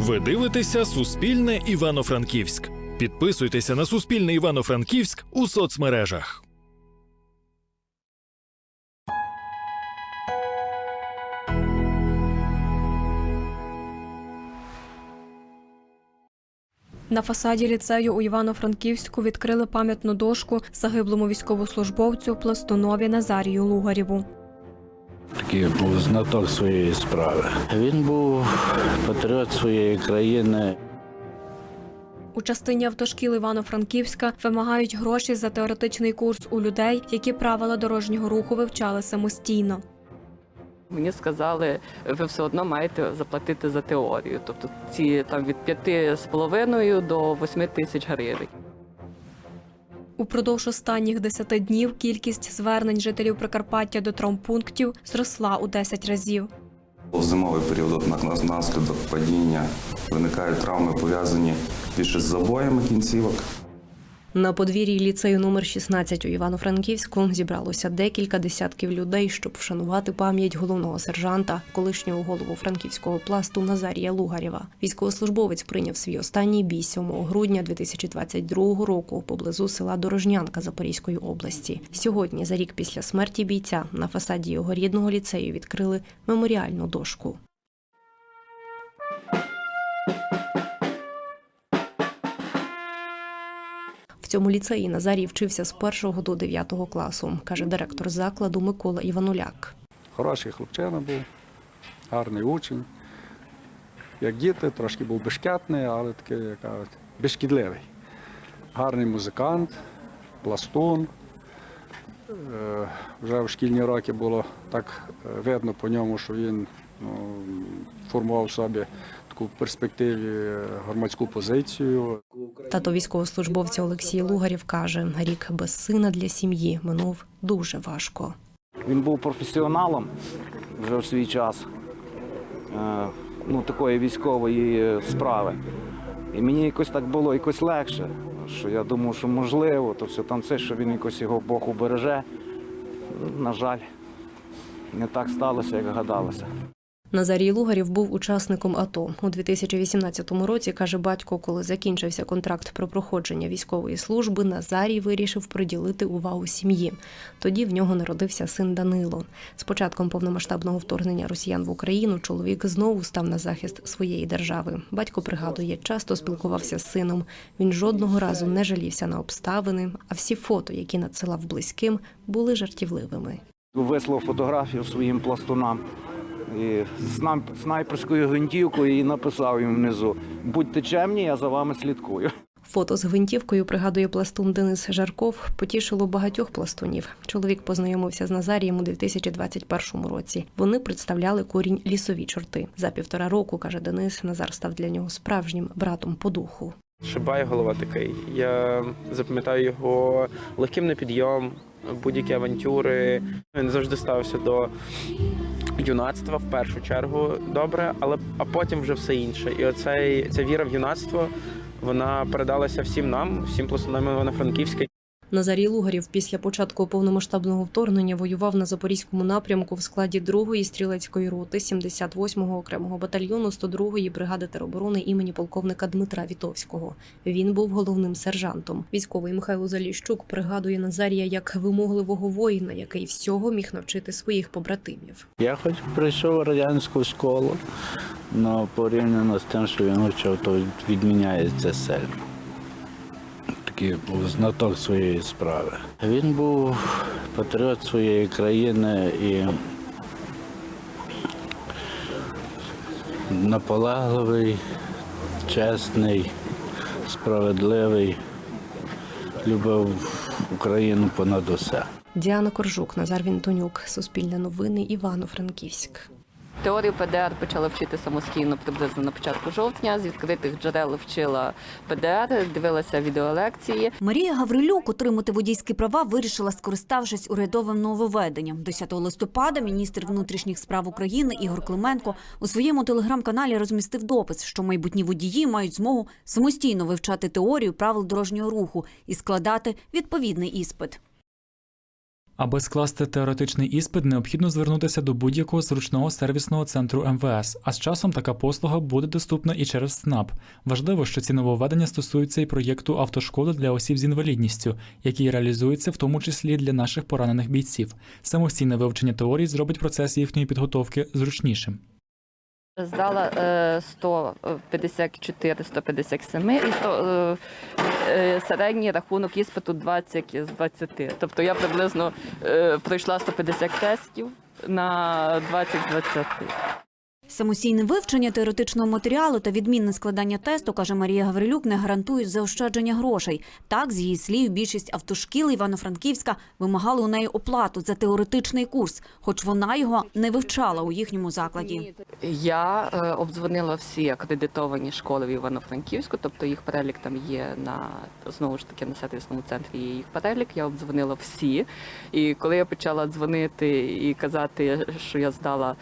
Ви дивитеся Суспільне Івано-Франківськ. Підписуйтеся на Суспільне Івано-Франківськ у соцмережах. На фасаді ліцею у Івано-Франківську відкрили пам'ятну дошку загиблому військовослужбовцю пластунові Назарію Лугарєву. Такий був знаток своєї справи. Він був патріот своєї країни. У частині автошкіл Івано-Франківська вимагають гроші за теоретичний курс у людей, які правила дорожнього руху вивчали самостійно. Мені сказали, ви все одно маєте заплатити за теорію. Тобто ці там від п'яти з половиною до восьми тисяч гривень. Упродовж останніх 10 днів кількість звернень жителів Прикарпаття до травмпунктів зросла у 10 разів. В зимовий період наслідок падіння виникають травми, пов'язані більше з забоями кінцівок. На подвір'ї ліцею номер 16 у Івано-Франківську зібралося декілька десятків людей, щоб вшанувати пам'ять головного сержанта, колишнього голову франківського пласту Назарія Лугарєва. Військовослужбовець прийняв свій останній бій 7 грудня 2022 року поблизу села Дорожнянка Запорізької області. Сьогодні, за рік після смерті бійця, на фасаді його рідного ліцею відкрили меморіальну дошку. Цьому ліцеї Назарій вчився з 1 до 9 класу, каже директор закладу Микола Івануляк. Хороший хлопчина був, гарний учень. Як діти, трошки був бешкетний, але такий, як кажуть, безшкідливий. Гарний музикант, пластун. Е, Вже в шкільні роки було так е, видно по ньому, що він ну, формував собі таку в перспективі громадську позицію. Тато військовослужбовця Олексій Лугарєв каже, рік без сина для сім'ї минув дуже важко. Він був професіоналом вже в свій час е, ну, такої військової справи. І мені якось так було якось легше, що я думав, що можливо, то все там це, що він якось його Бог убереже. На жаль, не так сталося, як гадалося. Назарій Лугарєв був учасником АТО у 2018 році. каже батько, коли закінчився контракт про проходження військової служби, Назарій вирішив приділити увагу сім'ї. Тоді в нього народився син Данило. З початком повномасштабного вторгнення росіян в Україну чоловік знову став на захист своєї держави. Батько пригадує, часто спілкувався з сином. Він жодного разу не жалівся на обставини, а всі фото, які надсилав близьким, були жартівливими. Вислав фотографію своїм пластунам і снайперською гвинтівкою і написав їм внизу: будьте чемні, я за вами слідкую. Фото з гвинтівкою пригадує пластун Денис Жарков. Потішило багатьох пластунів. Чоловік познайомився з Назарієм у 2021 році. Вони представляли корінь лісові чорти. За півтора року каже Денис, Назар став для нього справжнім братом по духу. Шибай голова такий. Я запам'ятаю його легким на підйом, будь-які авантюри. Він завжди ставився до юнацтва в першу чергу добре, але а потім вже все інше. І оцей ця віра в юнацтво вона передалася всім нам, всім пластунам Івано-Франківська. Назарій Лугарів після початку повномасштабного вторгнення воював на запорізькому напрямку в складі 2-ї стрілецької роти 78-го окремого батальйону 102-ї бригади тероборони імені полковника Дмитра Вітовського. Він був головним сержантом. Військовий Михайло Заліщук пригадує Назарія як вимогливого воїна, який всього міг навчити своїх побратимів. Я хоч прийшов радянську школу, але порівняно з тим, що він вчив, то відміняється сильно. Такий був знаток своєї справи. Він був патріот своєї країни і наполегливий, чесний, справедливий, любив Україну понад усе. Діана Коржук, Назар Вінтонюк, Суспільне новини, Івано-Франківськ. Теорію ПДР почала вчити самостійно приблизно на початку жовтня. З відкритих джерел вчила ПДР, дивилася відеолекції. Марія Гаврилюк отримати водійські права вирішила, скориставшись урядовим нововведенням. 10 листопада міністр внутрішніх справ України Ігор Клименко у своєму телеграм-каналі розмістив допис, що майбутні водії мають змогу самостійно вивчати теорію правил дорожнього руху і складати відповідний іспит. Аби скласти теоретичний іспит, необхідно звернутися до будь-якого зручного сервісного центру МВС, а з часом така послуга буде доступна і через СНАП. Важливо, що ці нововведення стосуються і проєкту автошколи для осіб з інвалідністю, який реалізується в тому числі для наших поранених бійців. Самостійне вивчення теорії зробить процес їхньої підготовки зручнішим. Здала е, 154, 157 і 100, е, е, середній рахунок іспиту 20 з 20. Тобто я приблизно е, пройшла 150 тестів на 20 з 20. Самостійне вивчення теоретичного матеріалу та відмінне складання тесту, каже Марія Гаврилюк, не гарантують заощадження грошей. Так, з її слів, більшість автошкіл Івано-Франківська вимагали у неї оплату за теоретичний курс, хоч вона його не вивчала у їхньому закладі. Я е, обдзвонила всі акредитовані школи в Івано-Франківську, тобто їх перелік там є на знову ж таки на сервісному центрі є їх перелік. Я обдзвонила всі. І коли я почала дзвонити і казати, що я здала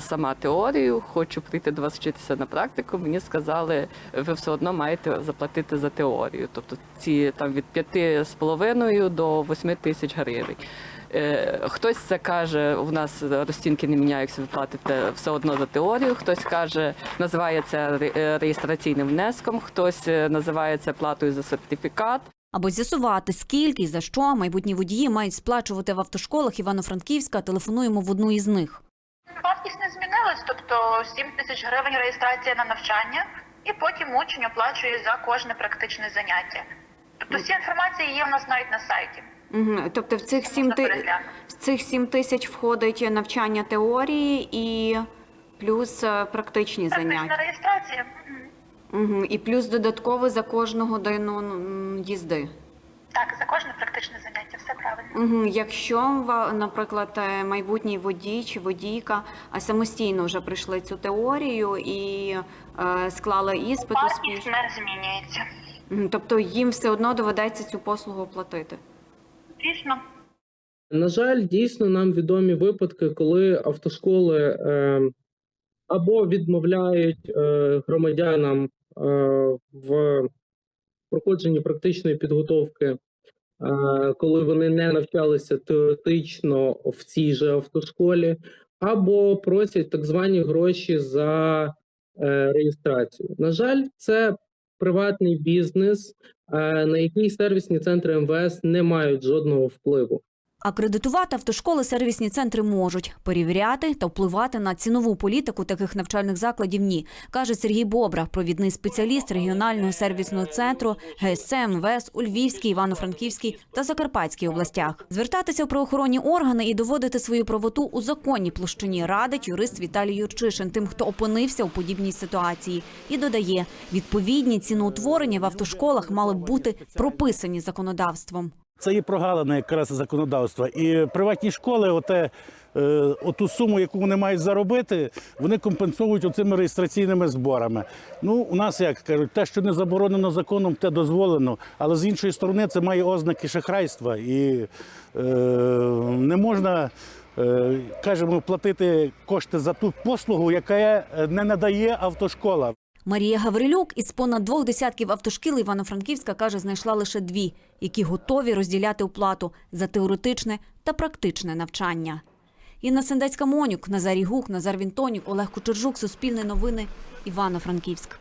сама теорію, хочу прийти до вас вчитися на практику, мені сказали, ви все одно маєте заплатити за теорію. Тобто ці там від 5,5 до 8 тисяч гривень. Е, Хтось це каже, у нас розцінки не міняються, ви платите все одно за теорію. Хтось каже, називає це е, реєстраційним внеском, хтось е, називає це платою за сертифікат. Аби з'ясувати, скільки і за що майбутні водії мають сплачувати в автошколах Івано-Франківська, телефонуємо в одну із них. Вартість не змінилась, тобто 7 тисяч гривень реєстрація на навчання, і потім учень оплачує за кожне практичне заняття. Тобто вся інформація є в нас навіть на сайті. Угу. Тобто в цих Можна переглянути. в цих 7 тисяч входить навчання теорії і плюс е, практичні Практична реєстрація. Угу. І плюс додатково за кожну годину їзди. Так, за кожне практичне заняття, все правильно. Угу. Якщо, наприклад, е, майбутній водій чи водійка самостійно вже пройшли цю теорію і е, склали іспит Вартість успішно, не змінюється. Тобто їм все одно доведеться цю послугу оплатити. Звісно. На жаль, дійсно нам відомі випадки, коли автошколи е, або відмовляють е, громадянам е, в проходженні практичної підготовки, коли вони не навчалися теоретично в цій же автошколі, або просять так звані гроші за е, реєстрацію. На жаль, це приватний бізнес, е, на який сервісні центри МВС не мають жодного впливу. Акредитувати автошколи сервісні центри можуть перевіряти та впливати на цінову політику таких навчальних закладів. Ні, каже Сергій Бобра, провідний спеціаліст регіонального сервісного центру ГСЦ МВС у Львівській, Івано-Франківській та Закарпатській областях. Звертатися в правоохоронні органи і доводити свою правоту у законній площині радить юрист Віталій Юрчишин тим, хто опинився у подібній ситуації, і додає, відповідні ціноутворення в автошколах мали б бути прописані законодавством. Це є прогалина якраз законодавства. І приватні школи, оте, е, оту суму, яку вони мають заробити, вони компенсують оцими реєстраційними зборами. Ну, у нас як кажуть, те, що не заборонено законом, те дозволено. Але з іншої сторони, це має ознаки шахрайства. І е, не можна. е, Кажемо, платити кошти за ту послугу, яка е, не надає автошкола. Марія Гаврилюк із понад двох десятків автошкіл Івано-Франківська каже, знайшла лише дві, які готові розділяти оплату за теоретичне та практичне навчання. Інна Сендецька Монюк, Назарій Гук, Назар Вінтонюк, Олег Кучержук, Суспільне новини, Івано-Франківськ.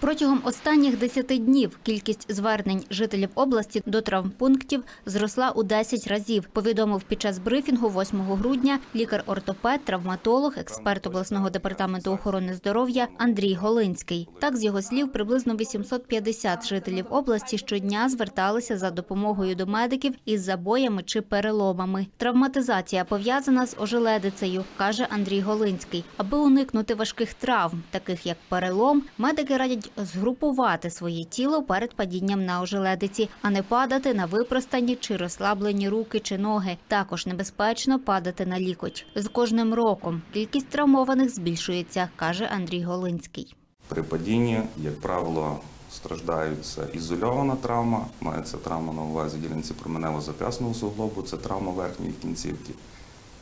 Протягом останніх 10 днів кількість звернень жителів області до травмпунктів зросла у 10 разів. Повідомив під час брифінгу 8 грудня лікар-ортопед, травматолог, експерт обласного департаменту охорони здоров'я Андрій Голинський. Так, з його слів, приблизно 850 жителів області щодня зверталися за допомогою до медиків із забоями чи переломами. Травматизація пов'язана з ожеледицею, каже Андрій Голинський. Аби уникнути важких травм, таких як перелом, медики радять згрупувати своє тіло перед падінням на ожеледиці, а не падати на випростані чи розслаблені руки чи ноги. Також небезпечно падати на лікоть. З кожним роком кількість травмованих збільшується, каже Андрій Голинський. При падінні, як правило, страждаються ізольована травма, мається травма на увазі ділянці променево-зап'ясного суглобу, це травма верхньої кінцівки,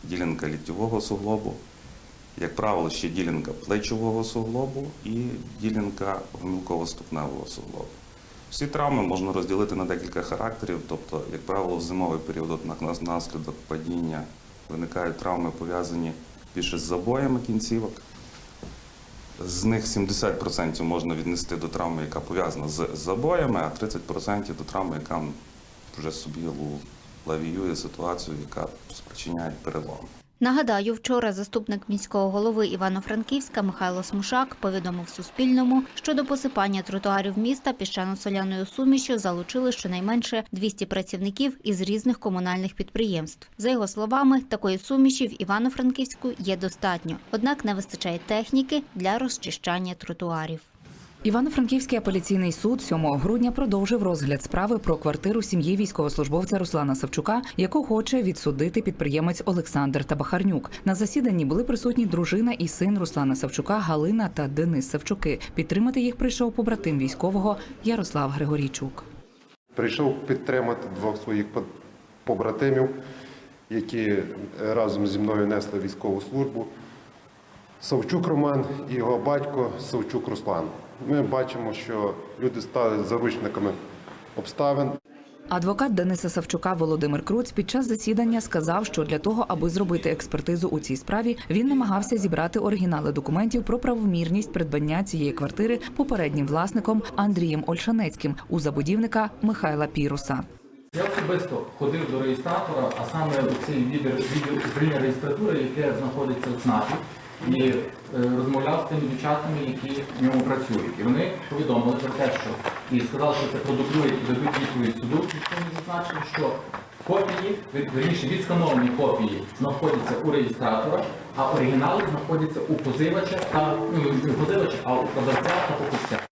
ділянка ліктьового суглобу, як правило, ще ділянка плечового суглобу і ділянка гомілково-ступневого суглобу. Всі травми можна розділити на декілька характерів, тобто, як правило, в зимовий період наслідок падіння виникають травми, пов'язані більше з забоями кінцівок. З них 70% можна віднести до травми, яка пов'язана з забоями, а 30% до травми, яка вже собі лавіює ситуацію, яка спричиняє перелом. Нагадаю, вчора заступник міського голови Івано-Франківська Михайло Смушак повідомив Суспільному, що до посипання тротуарів міста піщано-соляною сумішю залучили щонайменше 200 працівників із різних комунальних підприємств. За його словами, такої суміші в Івано-Франківську є достатньо, однак не вистачає техніки для розчищання тротуарів. Івано-Франківський апеляційний суд 7 грудня продовжив розгляд справи про квартиру сім'ї військовослужбовця Руслана Савчука, яку хоче відсудити підприємець Олександр Табахарнюк. На засіданні були присутні дружина і син Руслана Савчука Галина та Денис Савчуки. Підтримати їх прийшов побратим військового Ярослав Григорійчук. Прийшов підтримати двох своїх побратимів, які е, разом зі мною несли військову службу. Савчук Роман і його батько Савчук Руслан. Ми бачимо, що люди стали заручниками обставин. Адвокат Дениса Савчука Володимир Круць під час засідання сказав, що для того, аби зробити експертизу у цій справі, він намагався зібрати оригінали документів про правомірність придбання цієї квартири попереднім власником Андрієм Ольшанецьким у забудівника Михайла Піруса. Я особисто ходив до реєстратора, а саме у цей відділ відділ управління реєстратури, яке знаходиться в ЦНАПі, і е, розмовляв з тими дівчатами, які в ньому працюють. І вони повідомили про те, що і сказали, що це продублюють дадуть відповідь суду, якщо вони зазначили, що копії, верніше відскановані копії знаходяться у реєстратора, а оригінали знаходяться у позивача та ну, позивача, а у продавця та покупця.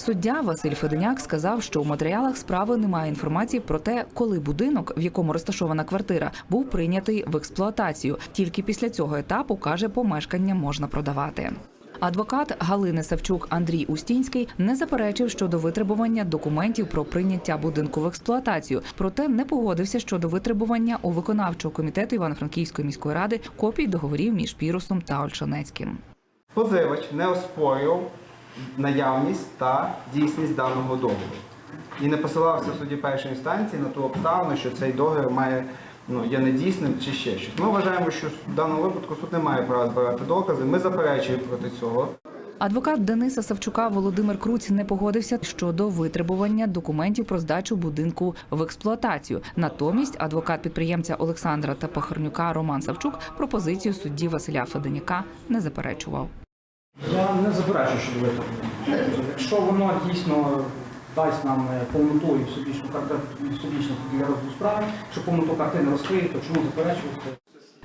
Суддя Василь Феденяк сказав, що у матеріалах справи немає інформації про те, коли будинок, в якому розташована квартира, був прийнятий в експлуатацію. Тільки після цього етапу каже, помешкання можна продавати. Адвокат Галини Савчук Андрій Устінський не заперечив щодо витребування документів про прийняття будинку в експлуатацію, проте не погодився щодо витребування у виконавчого комітету Івано-Франківської міської ради копій договорів між Пірусом та Ольшанецьким. Позивач не оспорював наявність та дійсність даного договору і не посилався в суді першої інстанції на ту обставину, що цей договір має ну, є недійсним чи ще щось. Ми вважаємо, що в даному випадку суд не має права збирати докази. Ми заперечуємо проти цього. Адвокат Дениса Савчука Володимир Круць не погодився щодо витребування документів про здачу будинку в експлуатацію. Натомість адвокат підприємця Олександра та Пахарнюка Роман Савчук пропозицію судді Василя Феденяка не заперечував. Я не заперечую ви так. Якщо воно дійсно дасть нам е, повноту і всебічну картину, всебічну для розгляду справи, що повноту картини розкриє, то чому заперечувати?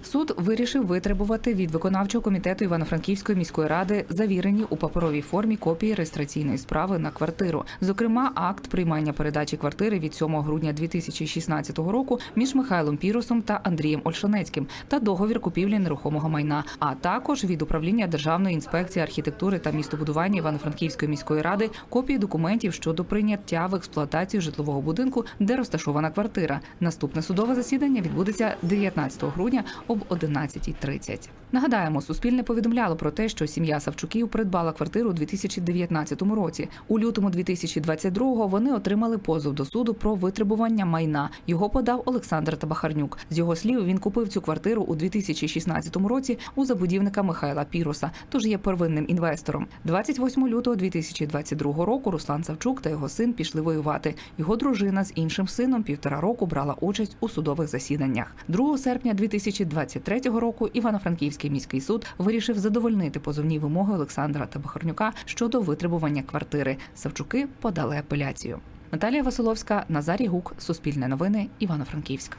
Суд вирішив витребувати від виконавчого комітету Івано-Франківської міської ради завірені у паперовій формі копії реєстраційної справи на квартиру. Зокрема, акт приймання передачі квартири від 7 грудня 2016 року між Михайлом Пірусом та Андрієм Ольшанецьким та договір купівлі нерухомого майна, а також від управління Державної інспекції архітектури та містобудування Івано-Франківської міської ради копії документів щодо прийняття в експлуатацію житлового будинку, де розташована квартира. Наступне судове засідання відбудеться 19 грудня об 11.30. Нагадаємо, Суспільне повідомляло про те, що сім'я Савчуків придбала квартиру у 2019 році. У лютому 2022-го вони отримали позов до суду про витребування майна. Його подав Олександр Табахарнюк. З його слів, він купив цю квартиру у 2016 році у забудівника Михайла Піруса, тож є первинним інвестором. 28 лютого 2022 року Руслан Савчук та його син пішли воювати. Його дружина з іншим сином півтора року брала участь у судових засіданнях. 2 серпня 2023 року Івано-Франківський міський суд вирішив задовольнити позовні вимоги Олександра Табахарнюка щодо витребування квартири. Савчуки подали апеляцію. Наталія Василовська, Назарій Гук, Суспільне новини, Івано-Франківськ.